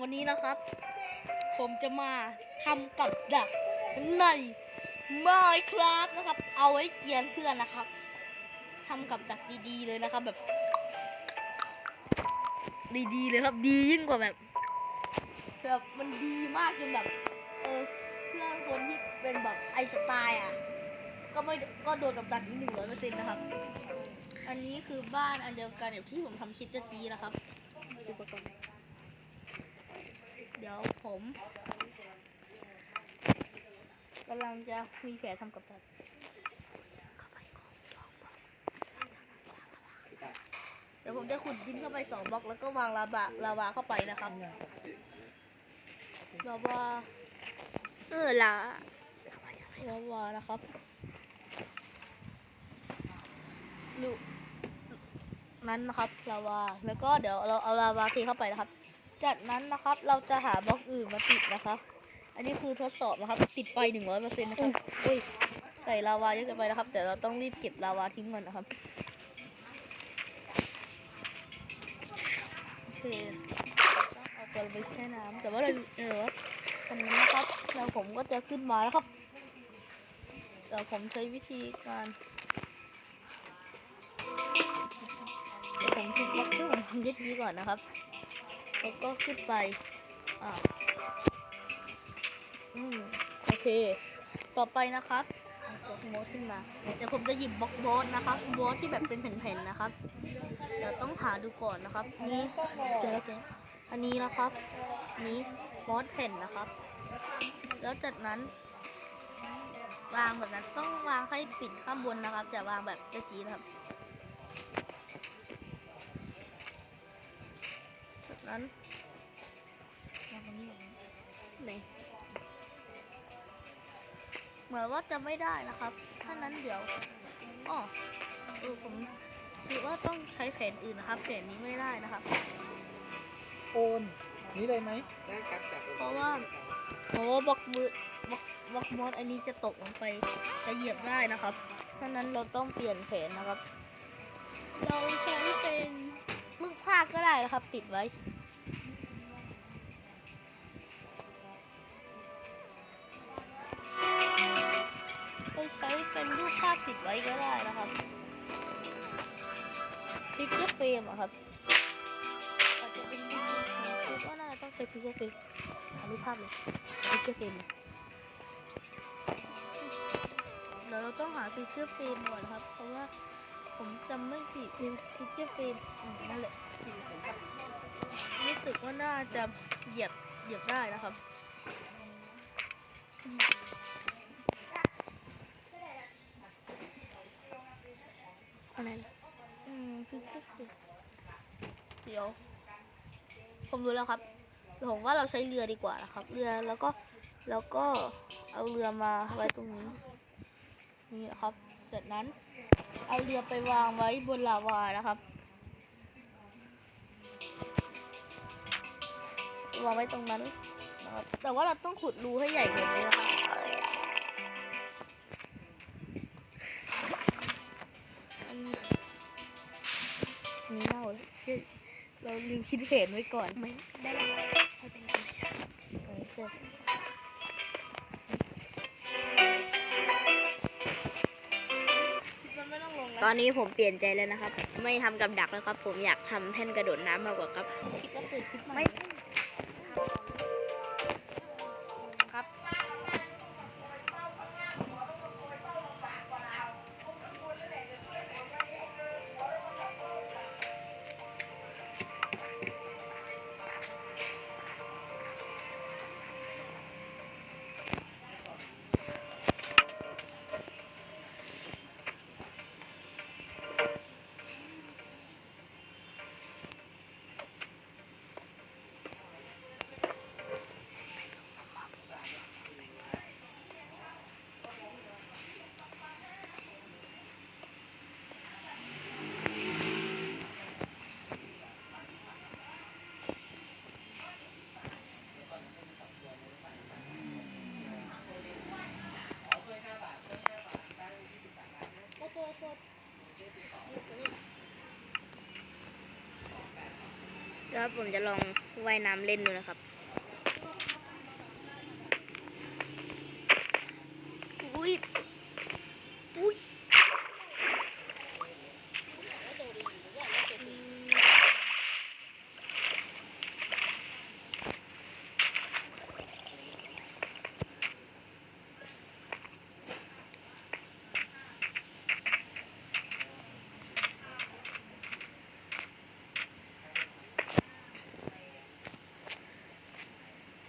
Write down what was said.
วันนี้นะครับ ผมจะมาทำกับดักใน Minecraft นะครับ เอาไว้เกียนเพื่อนนะครับทำกับดักดีๆเลยนะครับแบบ ดีๆเลยครับ ดียิ่งกว่าแบบแบบมันดีมากจนแบบเออเพื่อนคนที่เป็นแบบไอสไตล์อะก็ไม่ก็โดนกับดักนี้หนึ่งร้อยเปอร์เซ็นต์นะครับ อันนี้คือบ้านอันเดียวกันแบบที่ผมทำคลิปตะกี้นะครับอุปกรณ์ ยวผมกำลังจะมีแผนทำกับดักเข้าไปก่อนสองบล็อกเดี๋ยวผมจะขุดดินเข้าไปสองบล็อกแล้วก็วางลาวาลาวาเข้าไปนะครับลาวาเออละลาวานะครับลูกนั้นนะครับลาวาแล้วก็เดี๋ยวเราเอาลาวาเทเข้าไปนะครับ จากนั้นนะครับเราจะหาบล็อกอื่นมาติดนะครับ อันนี้คือทดสอบนะครับ ติดไฟหนึ่งร้อยเปอร์เซ็นต์นะครับอุ้ยใส่ลาวาเยอะเกินไปนะครับ แต่เราต้องรีบเก็บลาวาทิ้งก่อนนะครับโอเคต้องเอาตัวไปแช่น้ำแต่ว่าเราเออตอนนี้นะครับ แล้วผมก็จะขึ้นมาแล้วครับเดี๋ยวผมใช้วิธีการผมทุบบล็อกที่ผมยึดนี้ก่อนนะครับ แล้วก็ขึ้นไปอ่าอืมโอเค ต่อไปนะครับเอาบล็อกโบสขึ้นมาเดี๋ยวผมจะหยิบบล็อกโบสนะครับโบสที่แบบเป็นแผ่นๆนะครับเดี๋ยวต้องหาดูก่อนนะครับนี่เจอแล้วเจออันนี้นะครับ นี้มอสแผ่นนะครับ แล้วจากนั้น วางแบบนั้นต้องวางให้ปิดข้างบนนะครับแต่วางแบบเจ๊จีนะครับ นั้นวางตรงนี้แบบนี้ไหนเหมือนว่าจะไม่ได้นะครับ ถ้านั้นเดี๋ยวอ๋อเออผมคิดว่าต้องใช้แผนอื่นนะครับแผนนี้ไม่ได้นะครับ โอนนี่เลยไหมเพราะว่าเพราะว่าบล็อกมือบล็อกบล็อกมอสอันนี้จะตกลงไปจะเหยียบได้นะครับเพราะฉะนั้นเราต้องเปลี่ยนแผนนะครับ เราใช้เป็นลู กภาคก็ได้นะครับติดไว้เราใช้เป็นรูปภาพติดไว้ก็ได้นะครับพิกเกอร์เฟรมอะครับอาจจะเป็นเพราะว่าน่าจะต้องใช้พิกเกอร์เฟรมรูปภาพเลยพิกเกอร์เฟรมเดี๋ยวเราต้องหาพิกเกอร์เฟรมก่อนครับ เพราะว่า ผมจำไม่ผิดเป็นพิกเกอร์เฟรมอืมนั่นแหละรู้สึกว่าน่าจะเหยียบเหยียบได้นะครับ อะไรนะอืมคือเดี๋ยว ผมรู้แล้วครับ ผมว่าเราใช้เรือดีกว่านะครับ เรือแล้วก็แล้วก็เอาเรือมาไว้ตรงนี้ นี่นะครับจากนั้น เอาเรือไปวางไว้บนลาวานะครับ วางไว้ตรงนั้นนะครับ แต่ว่าเราต้องขุดรูให้ใหญ่กว่านี้นะครับนนี้เน่าเราลืมคิดแผนไว้ก่อนไม่ได้เขาเป็นธรรมชาติ ตอนนี้ผมเปลี่ยนใจแล้วนะครับ ไม่ทำกับดักแล้วครับ ผมอยากทำแท่นกระโดดน้ำมากกว่าครับคิดว่าเปิดคลิปไม่ แล้วผมจะลองว่ายน้ำเล่นดูนะครับอุ้ย